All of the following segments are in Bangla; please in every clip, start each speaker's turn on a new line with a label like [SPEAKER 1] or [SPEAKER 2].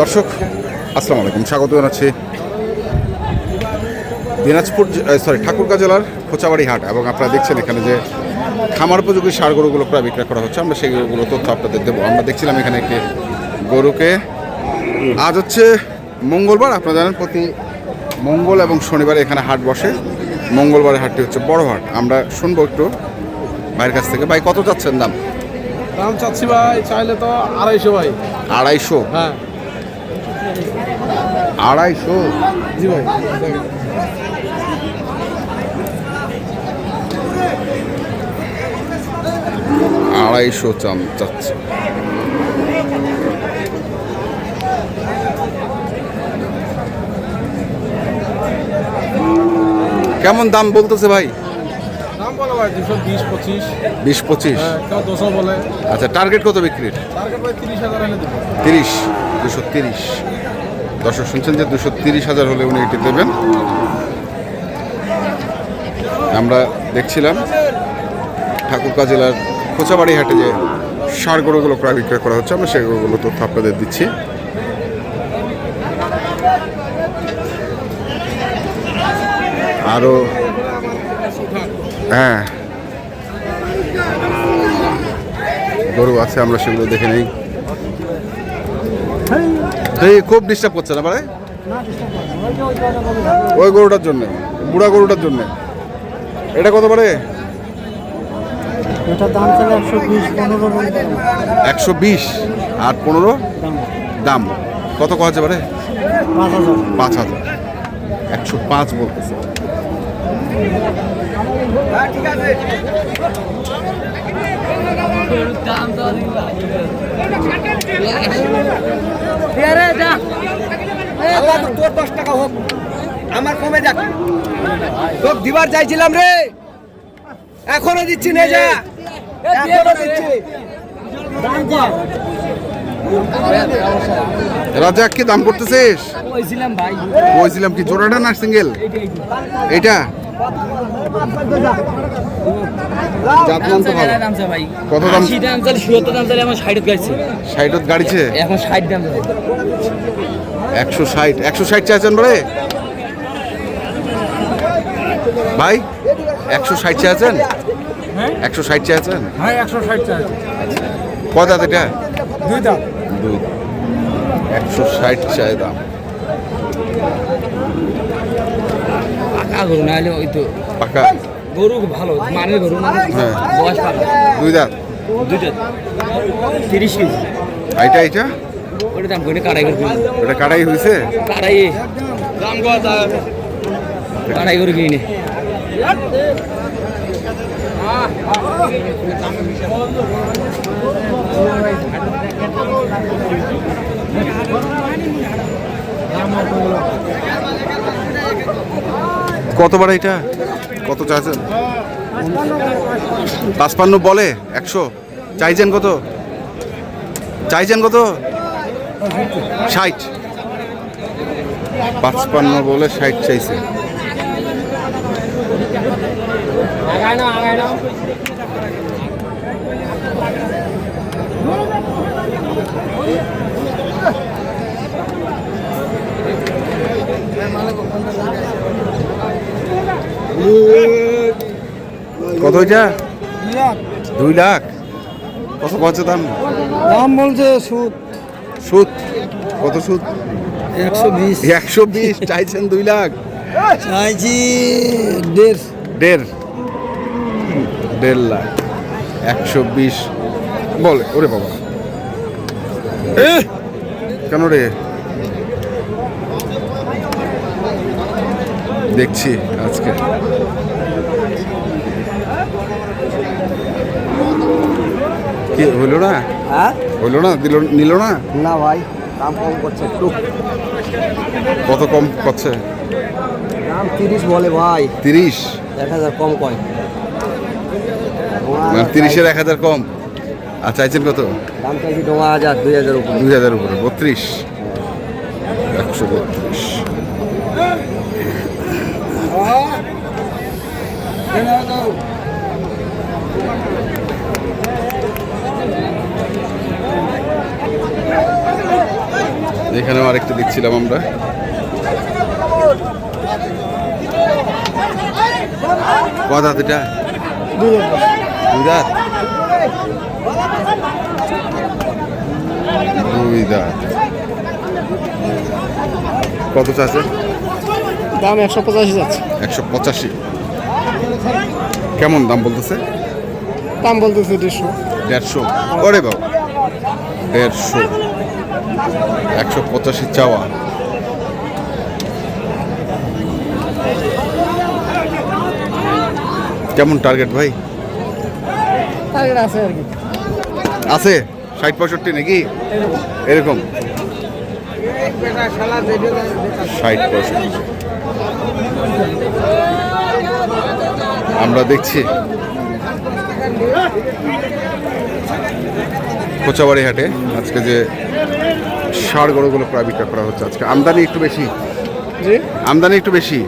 [SPEAKER 1] দর্শক আসসালামু আলাইকুম। স্বাগত জানাচ্ছি দিনাজপুর সরি ঠাকুরগাঁ জেলার খোঁচাবাড়ি হাট এবং আপনারা দেখছেন এখানে যে খামার উপযোগী সার গরুগুলো প্রায় বিক্রয় করা হচ্ছে। আমরা সেই গরুগুলো তথ্য আপনাদের দেবো। আমরা দেখছিলাম এখানে একটি গরুকে। আজ হচ্ছে মঙ্গলবার আপনারা জানেন প্রতি মঙ্গল এবং শনিবারে এখানে হাট বসে। মঙ্গলবারের হাটটি হচ্ছে বড় হাট। আমরা শুনব একটু ভাইয়ের কাছ থেকে। ভাই কত যাচ্ছেন দাম?
[SPEAKER 2] দাম চাচ্ছি ভাই চাইলে তো আড়াইশো ভাই।
[SPEAKER 1] আড়াইশো?
[SPEAKER 2] হ্যাঁ।
[SPEAKER 1] আড়াইশো?
[SPEAKER 2] জি ভাই।
[SPEAKER 1] আড়াইশো চাম চাচ্ছে। কেমন দাম বলতেছে ভাই?
[SPEAKER 2] বলো ভাই দুশো বিশ পঁচিশ।
[SPEAKER 1] বিশ পঁচিশ?
[SPEAKER 2] হ্যাঁ কেউ দুশো বলে।
[SPEAKER 1] আচ্ছা টার্গেট কত বিক্রির?
[SPEAKER 2] টার্গেট ভাই তিরিশ হাজার এনে দেবো।
[SPEAKER 1] তিরিশ দুশো তিরিশ। দর্শক শুনছেন যে দুশো তিরিশ হাজার হলে উনি এটি দেবেন। আমরা দেখছিলাম ঠাকুরকা জেলার খোঁচাবাড়ি হাটে যে সার গরুগুলো প্রায় বিক্রয় করা হচ্ছে আমরা সেই গরুগুলো তথ্য আপনাদের দিচ্ছি। আরও হ্যাঁ। গরু আছে আমরা সেগুলো দেখে নেই। এই খুব ডিস্টার্ব করছে না পারে ওই গরুটার জন্য বুড়া গরুটার জন্য। এটা কত পারে
[SPEAKER 3] একশো বিশ পনেরো।
[SPEAKER 1] একশো বিশ আর পনেরো?
[SPEAKER 3] দাম।
[SPEAKER 1] কত আছে পারে
[SPEAKER 3] পাঁচ হাজার।
[SPEAKER 1] পাঁচ হাজার। একশো পাঁচ বলতেছে।
[SPEAKER 4] আল্লাহ তোর দশ টাকা হোক আমার কমে যাক। তোর দিবার চাইছিলাম রে। এখনও দিচ্ছি নে যা। এখনও দিচ্ছি।
[SPEAKER 1] রাজা কি দাম করতেছিস?
[SPEAKER 4] কইছিলাম
[SPEAKER 1] কি জোড়াটা না সিঙ্গেল? এটা
[SPEAKER 4] ভাই।
[SPEAKER 1] কত দাম?
[SPEAKER 4] আশি দাম চালে সত্তর দাম চালে আমার ষাট গাইছে
[SPEAKER 1] ষাটত গাড়িছে?
[SPEAKER 4] এখন ষাট দাম চালে
[SPEAKER 1] একশো ষাট। একশো ষাট চাইছেন বলে ভাই একশো ষাট চাইছেন? একশো ষাট চাইছেন?
[SPEAKER 2] হ্যাঁ একশো ষাট চাই
[SPEAKER 1] কত দাঁত এটা?
[SPEAKER 2] দুই দাম
[SPEAKER 1] দুই একশো ষাট চাই দাম।
[SPEAKER 4] পাকা গরু না হলে ওই তো
[SPEAKER 1] পাকা।
[SPEAKER 4] গরু ভালো মানের গরু
[SPEAKER 1] হ্যাঁ।
[SPEAKER 4] বয়স পাকা
[SPEAKER 1] দুই দাঁত?
[SPEAKER 4] দুইটা। তিরিশ কেজি।
[SPEAKER 1] এইটা এইটা?
[SPEAKER 4] ওটা দাম করে কাড়াই করে
[SPEAKER 1] ওটা কাটাই হয়েছে
[SPEAKER 4] কাড়াই। দাম কাড়াই করে কিনে।
[SPEAKER 1] কতবার এটা? কত চাইছেন? পাঁচপান্ন বলে, একশো। চাইছেন কত? চাইছেন কত? ষাট। পাঁচপান্ন বলে ষাট চাইছে। কত এটা দুই লাখ। কত কত দাম?
[SPEAKER 3] দাম বলছে সুদ।
[SPEAKER 1] সুদ? কত সুদ?
[SPEAKER 3] একশো বিশ।
[SPEAKER 1] একশো বিশ চাইছেন দুই লাখ।
[SPEAKER 3] চাইছি দেড়।
[SPEAKER 1] দেড়? দেড় লাখ। একশো বিশ। বলে ওরে বাবা। কেন রে? দেখছি আজকে। কি হইল না?
[SPEAKER 3] হ্যাঁ?
[SPEAKER 1] হইল না? দিল নিল না?
[SPEAKER 3] না ভাই দাম কম করছে একটু।
[SPEAKER 1] কত কম করছে?
[SPEAKER 3] দাম তিরিশ বলে ভাই।
[SPEAKER 1] তিরিশ?
[SPEAKER 3] এক হাজার কম কয়।
[SPEAKER 1] মানে তিরিশের এক হাজার কম। আর চাইছেন কত?
[SPEAKER 3] দাম চাইছি তোমার হাজার দুই হাজার উপরে।
[SPEAKER 1] দুই হাজার উপরে বত্রিশ। একশো বত্রিশ। এখানেও আরেকটা দেখছিলাম আমরা। কদাত এটা? দুই দাঁত? দুই দাঁত। কত চাচ্ছে?
[SPEAKER 2] দাম একশো পঁচাশি যাচ্ছে।
[SPEAKER 1] একশো পঁচাশি। কেমন দাম বলতেছে?
[SPEAKER 2] দাম বলতেছে দেড়শো।
[SPEAKER 1] দেড়শো। ওরে বাবা। দেড়শো একশো পঁচাশি চাওয়া। কেমন টার্গেট ভাই?
[SPEAKER 2] আছে আর কি।
[SPEAKER 1] আছে? ষাট পঁয়ষট্টি নাকি? এরকম। ষাট পঁয়ষট্টি। আমরা দেখছি। কোচাবাড়ি হাটে আজকে যে ষাড় গরুগুলো প্রায় বিক্রয় করা হচ্ছে আজকে। আমদানি একটু বেশি? আমদানি একটু বেশি?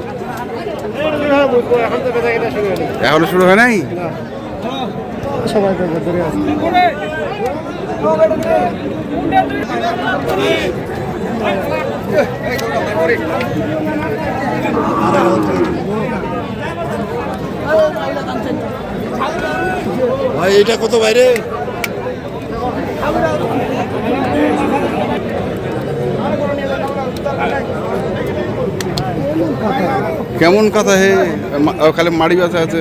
[SPEAKER 2] এখন শুরু
[SPEAKER 1] এখনও শুরু হয় নাই?
[SPEAKER 2] সবাই তো ধরে আছে।
[SPEAKER 5] ভাই এটা কত বাইরে?
[SPEAKER 1] কেমন কথা হে? খালি মাড়ি ব্যথা আছে।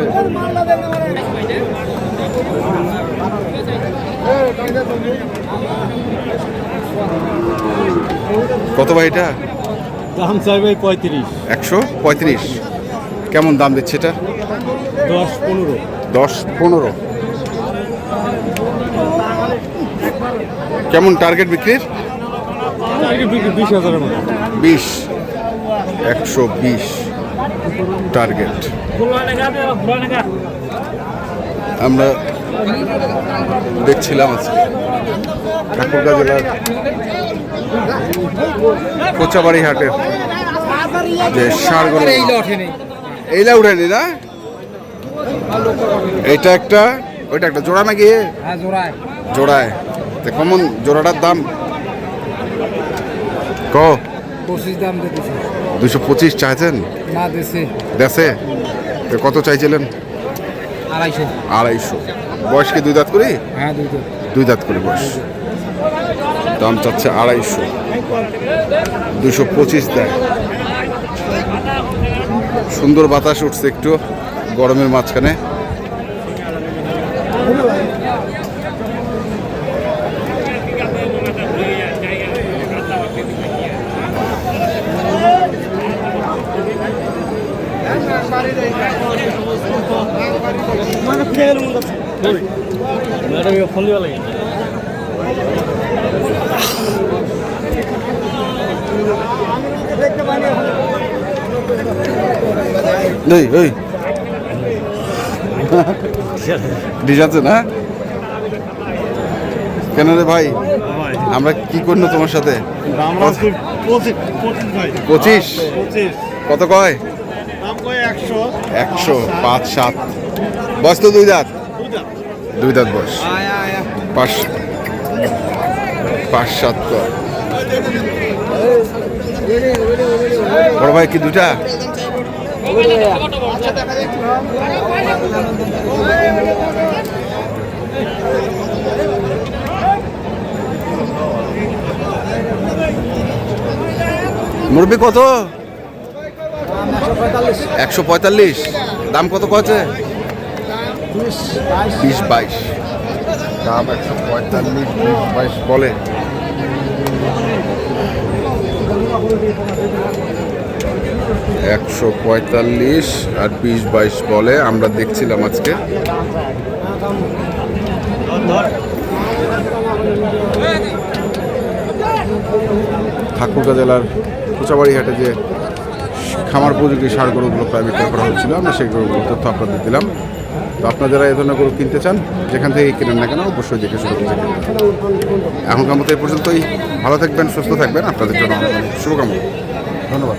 [SPEAKER 1] কত ভাই এটা?
[SPEAKER 2] দাম চাইবে পঁয়ত্রিশ।
[SPEAKER 1] একশো পঁয়ত্রিশ। কেমন দাম দিচ্ছে এটা?
[SPEAKER 2] দশ পনেরো।
[SPEAKER 1] দশ পনেরো। কেমন টার্গেট বিক্রির?
[SPEAKER 2] বিশ
[SPEAKER 1] একশো বিশ টার্গেট আমরা দেখছিলাম আজকে। ঠাকুরগাঁ জেলার কোচাবাড়ি হাটের যে সারগুলো। এইলা উঠেনি না? এটা একটা ওইটা একটা জোড়া না গিয়ে
[SPEAKER 4] হ্যাঁ জোড়ায়।
[SPEAKER 1] জোড়ায়। তো কমন জোড়াটার দাম? ক
[SPEAKER 4] পঁচিশ দাম দিতেছে
[SPEAKER 1] দুশো পঁচিশ চাইছেন?
[SPEAKER 4] না দিছে।
[SPEAKER 1] দেশে তো কত চাইছিলেন?
[SPEAKER 4] আড়াইশো।
[SPEAKER 1] আড়াইশো। বয়স কি দুই দাঁত করি?
[SPEAKER 4] হ্যাঁ দুইটো
[SPEAKER 1] দুই দাঁত করে বয়স। দাম চাচ্ছে আড়াইশো। দুশো পঁচিশ দেয়। সুন্দর বাতাস উঠছে একটু গরমের মাঝখানে। আছে না? কেন রে ভাই? আমরা কি করল তোমার সাথে?
[SPEAKER 5] পঁচিশ
[SPEAKER 1] কত কয়?
[SPEAKER 5] একশো
[SPEAKER 1] পাঁচ সাত। বয়স তো দুই দাঁত। দুই দাঁত বয়স পাঁচ পাঁচ, সাত বড় ভাই কি দুটা মুরব্বি কত? একশো পঁয়তাল্লিশ। দাম কত কছে বিশ বাইশ। দাম একশো পঁয়তাল্লিশ, বিশ বাইশ বলে। একশো পঁয়তাল্লিশ আর বিশ বাইশ বলে, আমরা দেখছিলাম আজকে। ঠাকুরগাঁ জেলার কোচাবাড়ি হাটে যে খামার উপযোগী সার গরুগুলো প্রায় বিক্রয় করা হয়েছিল আমরা সেই গরুগুলোর তথ্য আপনাদের দিলাম। তো আপনারা যারা এ ধরনের গরু কিনতে চান, যেখান থেকে কিনেন না কেন, অবশ্যই দেখে শুরু করতে এখনকার মতো এই পর্যন্তই। ভালো থাকবেন, সুস্থ থাকবেন। আপনাদের জন্য শুভকামনা। ধন্যবাদ।